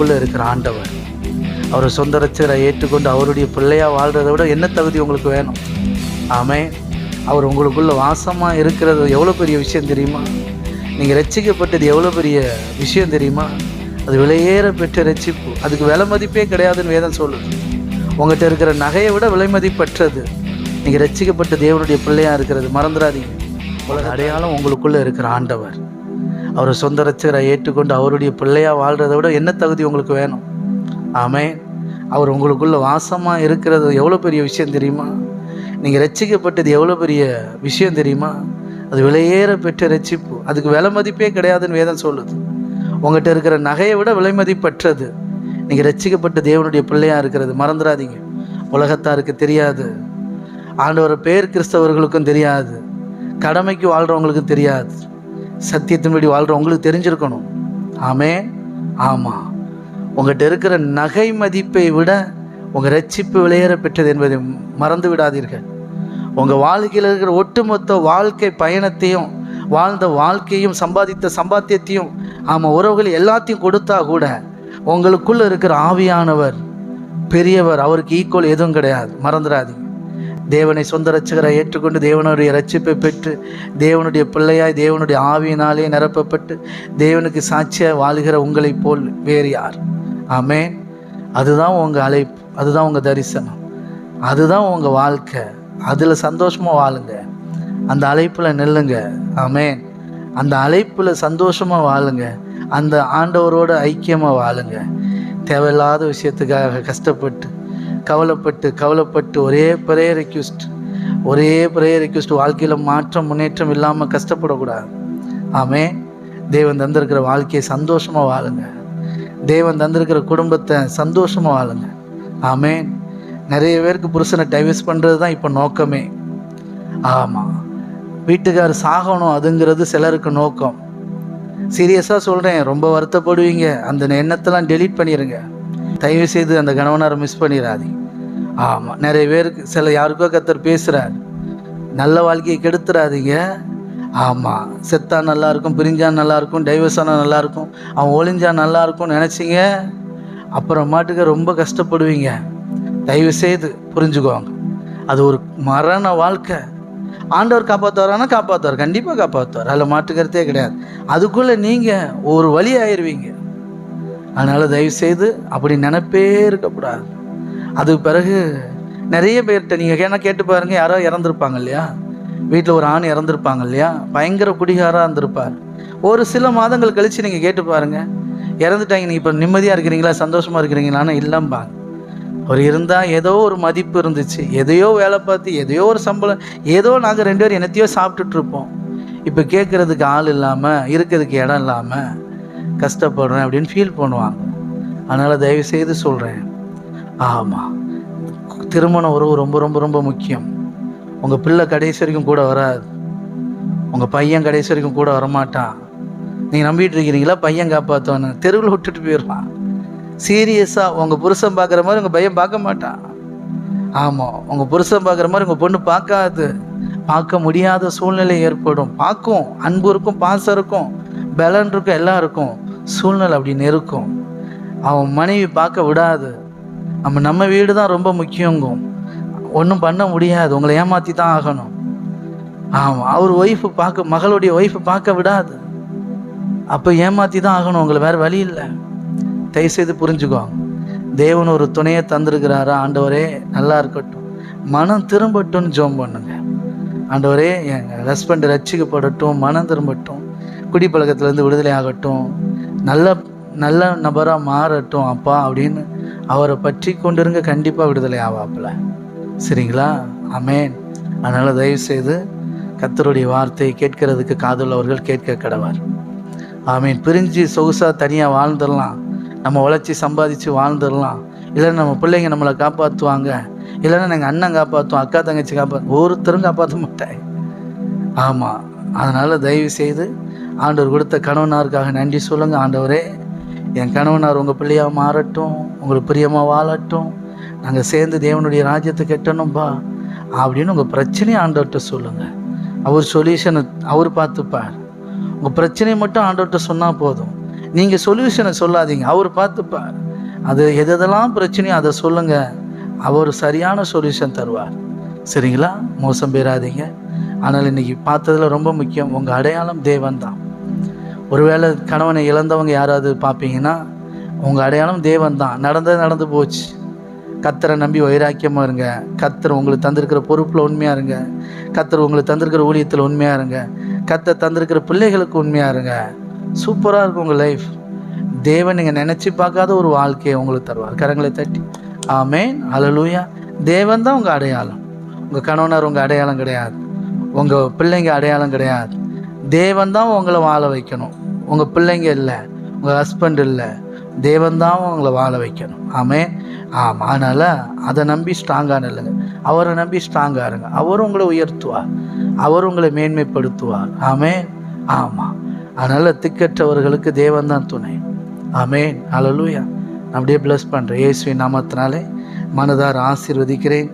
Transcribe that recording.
உங்களுக்குள்ளே இருக்கிற ஆண்டவர். அவரை சொந்த ரச்சரை ஏற்றுக்கொண்டு அவருடைய பிள்ளையாக வாழ்கிறத விட என்ன தகுதி உங்களுக்கு வேணும்? ஆமே அவர் உங்களுக்குள்ள வாசமாக இருக்கிறது எவ்வளோ பெரிய விஷயம் தெரியுமா? நீங்கள் ரச்சிக்கப்பட்டது எவ்வளோ பெரிய விஷயம் தெரியுமா? அது விலையேற பெற்ற ரட்சிப்பு. அதுக்கு விலை மதிப்பே கிடையாதுன்னு வேதம் சொல்லுது. உங்கள்கிட்ட இருக்கிற நகையை விட விலை மதிப்பற்றது. நீங்கள் ரட்சிக்கப்பட்ட தேவனுடைய பிள்ளையாக இருக்கிறது. மறந்துடாதீங்க. உலக அடையாளம் உங்களுக்குள்ளே இருக்கிற ஆண்டவர். அவரை சொந்த ரட்சகரை ஏற்றுக்கொண்டு அவருடைய பிள்ளையாக வாழ்கிறத விட என்ன தகுதி உங்களுக்கு வேணும்? ஆமே அவர் உங்களுக்குள்ளே வாசமாக இருக்கிறது எவ்வளோ பெரிய விஷயம் தெரியுமா? நீங்கள் ரட்சிக்கப்பட்டது எவ்வளோ பெரிய விஷயம் தெரியுமா? அது விலையேற பெற்ற ரட்சிப்பு அதுக்கு விலை மதிப்பே கிடையாதுன்னு வேதம் சொல்லுது. உங்கள்கிட்ட இருக்கிற நகையை விட விலை மதிப்பற்றது. நீங்கள் ரட்சிக்கப்பட்ட தேவனுடைய பிள்ளையாக இருக்கிறது. மறந்துடாதீங்க. உலகத்தாருக்கு தெரியாது. ஆண்டவர் பேர் கிறிஸ்தவர்களுக்கும் தெரியாது. கடமைக்கு வாழ்கிறவங்களுக்கும் தெரியாது. சத்தியத்தின்படி வாழ்கிற உங்களுக்கு தெரிஞ்சிருக்கணும். ஆமே. ஆமாம் உங்கள்கிட்ட இருக்கிற நகை மதிப்பை விட உங்கள் ரட்சிப்பு விளையேற பெற்றது என்பதை மறந்து விடாதீர்கள். உங்கள் வாழ்க்கையில் இருக்கிற ஒட்டுமொத்த வாழ்க்கை பயணத்தையும் வாழ்ந்த வாழ்க்கையும் சம்பாதித்த சம்பாத்தியத்தையும் ஆமாம் உறவுகள் எல்லாத்தையும் கொடுத்தா கூட உங்களுக்குள்ளே இருக்கிற ஆவியானவர் பெரியவர் அவருக்கு ஈக்குவல் எதுவும் கிடையாது. மறந்துடாதீங்க. தேவனை சொந்த ரட்சகரை ஏற்றுக்கொண்டு தேவனுடைய ரட்சிப்பை பெற்று தேவனுடைய பிள்ளையாய் தேவனுடைய ஆவியினாலே நிரப்பப்பட்டு தேவனுக்கு சாட்சியாக வாழுகிற உங்களைப் போல் வேறு யார்? ஆமே அதுதான் உங்கள் அழைப்பு அதுதான் உங்கள் தரிசனம் அதுதான் உங்கள் வாழ்க்கை. அதில் சந்தோஷமாக வாழுங்க. அந்த அழைப்பில் நில்லுங்க. ஆமென். அந்த அழைப்பில் சந்தோஷமாக வாழுங்க. அந்த ஆண்டவரோட ஐக்கியமாக வாழுங்க. தேவையில்லாத விஷயத்துக்காக கஷ்டப்பட்டு கவலைப்பட்டு கவலைப்பட்டு ஒரே ப்ரேயர் ரெக்யூஸ்ட் ஒரே ப்ரேயர் ரெக்யூஸ்ட் வாழ்க்கையில் மாற்றம் முன்னேற்றம் இல்லாமல் கஷ்டப்படக்கூடாது. ஆமே தேவன் தந்திருக்கிற வாழ்க்கையை சந்தோஷமாக வாழுங்க. தேவன் தந்திருக்கிற குடும்பத்தை சந்தோஷமாக வாழுங்க. ஆமே நிறைய பேருக்கு புருஷனை டைவர்ஸ் பண்ணுறது தான் இப்போ நோக்கமே. ஆமாம் வீட்டுக்காரர் சாகணும் அதுங்கிறது சிலருக்கு நோக்கம். சீரியஸாக சொல்கிறேன் ரொம்ப வருத்தப்படுவீங்க. அந்த எண்ணத்தெல்லாம் டெலீட் பண்ணிடுங்க தயவு செய்து அந்த கணவனாரை மிஸ் பண்ணிடாதீங்க ஆமாம் நிறைய பேருக்கு சில யாருக்கோ கத்தர் பேசுகிறார் நல்ல வாழ்க்கையை கெடுத்துறாதீங்க. ஆமாம் செத்தா நல்லாயிருக்கும் பிரிஞ்சா நல்லாயிருக்கும் டைவர்ஸ் ஆனால் நல்லாயிருக்கும் அவன் ஒளிஞ்சா நல்லாயிருக்கும்னு நினச்சிங்க நினச்சிங்க அப்புறமாட்டுக்கு ரொம்ப கஷ்டப்படுவீங்க. தயவு செய்து புரிஞ்சுக்குவாங்க அது ஒரு மரண வாழ்க்கை. ஆண்டவர் காப்பாற்றுவாரானா காப்பாற்றுவார் கண்டிப்பாக காப்பாற்றுவார் அதில் மாட்டுக்கிறதே கிடையாது. அதுக்குள்ளே நீங்கள் ஒரு வழி ஆயிடுவீங்க அதனால் தயவுசெய்து அப்படி நினப்பே இருக்கக்கூடாது. அதுக்கு பிறகு நிறைய பேர்கிட்ட நீங்கள் ஏன்னா கேட்டு பாருங்க யாரோ இறந்துருப்பாங்க இல்லையா? வீட்டில் ஒரு ஆண் இறந்துருப்பாங்க இல்லையா? பயங்கர குடிகாராக இருந்திருப்பார். ஒரு சில மாதங்கள் கழித்து நீங்கள் கேட்டு பாருங்கள் இறந்துட்டாங்க நீங்கள் இப்போ நிம்மதியாக இருக்கிறீங்களா சந்தோஷமாக இருக்கிறீங்களான்னு இல்லைம்பாங்க அவர் இருந்தால் ஏதோ ஒரு மதிப்பு இருந்துச்சு. எதையோ வேலை பார்த்து எதையோ ஒரு சம்பளம் ஏதோ நாங்கள் ரெண்டு பேரும் என்னத்தையோ சாப்பிட்டுட்ருப்போம் இப்போ கேட்குறதுக்கு ஆள் இல்லாமல் இருக்கிறதுக்கு இடம் இல்லாமல் கஷ்டப்படுறேன் அப்படின்னு ஃபீல் பண்ணுவாங்க. அதனால் தயவு செய்து சொல்கிறேன் ஆமாம் திருமண உறவு ரொம்ப ரொம்ப ரொம்ப முக்கியம். உங்கள் பிள்ளை கடைசி வரைக்கும் கூட வராது. உங்கள் பையன் கடைசி வரைக்கும் கூட வரமாட்டான். நீங்கள் நம்பிட்டு இருக்கிறீங்களா? பையன் காப்பாற்றோன்னு தெருவில் விட்டுட்டு போயிடலாம். சீரியஸாக உங்கள் புருஷன் பார்க்குற மாதிரி உங்கள் பையன் பார்க்க மாட்டான். ஆமாம் உங்கள் புருஷன் பார்க்குற மாதிரி உங்கள் பொண்ணு பார்க்காது. பார்க்க முடியாத சூழ்நிலை ஏற்படும். பார்க்கும். அன்பு இருக்கும் பாசம் இருக்கும். பலன் இருக்கும் எல்லாம் இருக்கும். சூழ்நிலை அப்படின்னு இருக்கும் அவன் மனைவி பார்க்க விடாது. நம்ம நம்ம வீடு தான் ரொம்ப முக்கியங்கும். ஒன்றும் பண்ண முடியாது. உங்களை ஏமாற்றி தான் ஆகணும். ஆமாம் அவர் ஒய்ஃபு பார்க்க மகளுடைய ஒய்ஃபு பார்க்க விடாது. அப்போ ஏமாற்றி தான் ஆகணும். உங்களை வேறு வழி இல்லை. தயவுசெய்து புரிஞ்சுக்கோ. தேவன் ஒரு துணையை தந்திருக்கிறாரா? ஆண்டவரே நல்லா இருக்கட்டும். மனம் திரும்பட்டும்னு ஜோம் பண்ணுங்க. ஆண்டவரே எங்கள் ஹஸ்பண்ட் ரச்சிக்கப்படட்டும் மனம் திரும்பட்டும். குடிப்பழக்கத்துலேருந்து விடுதலை ஆகட்டும். நல்ல நல்ல நபராக மாறட்டும் அப்பா அப்படின்னு அவரை பற்றி கொண்டிருங்க கண்டிப்பாக விடுதலை ஆவாப்புல. சரிங்களா? அமேன் அதனால் தயவுசெய்து கத்தருடைய வார்த்தையை கேட்கறதுக்கு காதுள்ளவர்கள் கேட்க கடவார். ஆமீன். பிரிஞ்சு சொகுசாக தனியாக வாழ்ந்துடலாம். நம்ம உழைச்சி சம்பாதிச்சு வாழ்ந்துடலாம். இல்லைன்னா நம்ம பிள்ளைங்க நம்மளை காப்பாற்றுவாங்க இல்லைன்னா எங்கள் அண்ணன் காப்பாற்றுவோம் அக்கா தங்கச்சி காப்பாற்று ஒருத்தரும் காப்பாற்ற மாட்டேன் ஆமாம் அதனால் தயவு செய்து ஆண்டவர் கொடுத்த கணவனாருக்காக நன்றி சொல்லுங்கள் ஆண்டவரே. என் கணவனார் உங்கள் பிள்ளையாக மாறட்டும் உங்களுக்கு பிரியமாக வாழட்டும். நாங்கள் சேர்ந்து தேவனுடைய ராஜ்யத்தை கட்டணும்பா அப்படின்னு உங்கள் பிரச்சனையை ஆண்டவர்கிட்ட சொல்லுங்கள் அவர் சொல்யூஷனை அவர் பார்த்துப்பார். உங்கள் பிரச்சனையை மட்டும் ஆண்டவர்கிட்ட சொன்னால் போதும். நீங்கள் சொல்யூஷனை சொல்லாதீங்க அவர் பார்த்துப்பார். அது எதெல்லாம் பிரச்சனையோ அதை சொல்லுங்கள் அவர் சரியான சொல்யூஷன் தருவார். சரிங்களா? மோசம் பெறாதீங்க ஆனால் இன்னைக்கு பார்த்ததில் ரொம்ப முக்கியம் உங்கள் அடையாளம் தேவன் தான் ஒருவேளை கணவனை இழந்தவங்க யாராவது பார்ப்பீங்கன்னா உங்கள் அடையாளம் தேவன் தான் நடந்தது நடந்து போச்சு. கத்தரை நம்பி வைராக்கியமாக இருங்க. கத்தர் உங்களுக்கு தந்திருக்கிற பொறுப்பில் உண்மையாக இருங்க. கத்தர் உங்களுக்கு தந்திருக்கிற ஊழியத்தில் உண்மையாக இருங்க. கத்தர் தந்திருக்கிற பிள்ளைகளுக்கு உண்மையாக இருங்க. சூப்பராக இருக்கும் உங்கள் லைஃப் தேவன் நீங்கள் நினச்சி பார்க்காத ஒரு வாழ்க்கையை உங்களுக்கு தருவார். கரங்களை தட்டி. ஆமேன். அலலூயா தேவன் தான் உங்கள் அடையாளம். உங்கள் கணவனார் உங்கள் அடையாளம் கிடையாது. உங்கள் பிள்ளைங்க அடையாளம் கிடையாது. தேவன் தான் உங்களை வாழ வைக்கணும். உங்கள் பிள்ளைங்க இல்லை உங்கள் ஹஸ்பண்ட் இல்லை தேவன் தான் உங்களை வாழ வைக்கணும். ஆமே ஆமாம் அதனால் அதை நம்பி ஸ்ட்ராங்காக நில்லுங்க. அவரை நம்பி ஸ்ட்ராங்காக இருங்க. அவர் உங்களை உயர்த்துவார். அவர் உங்களை மேன்மைப்படுத்துவார் ஆமே. ஆமாம் அதனால் திக்கற்றவர்களுக்கு தேவன் தான் துணை. ஆமேன். அலலூயா அப்படியே ப்ளஸ் பண்ணுறேன் இயேசுவின் நாமத்தினாலே மனதார் ஆசீர்வதிக்கிறேன்.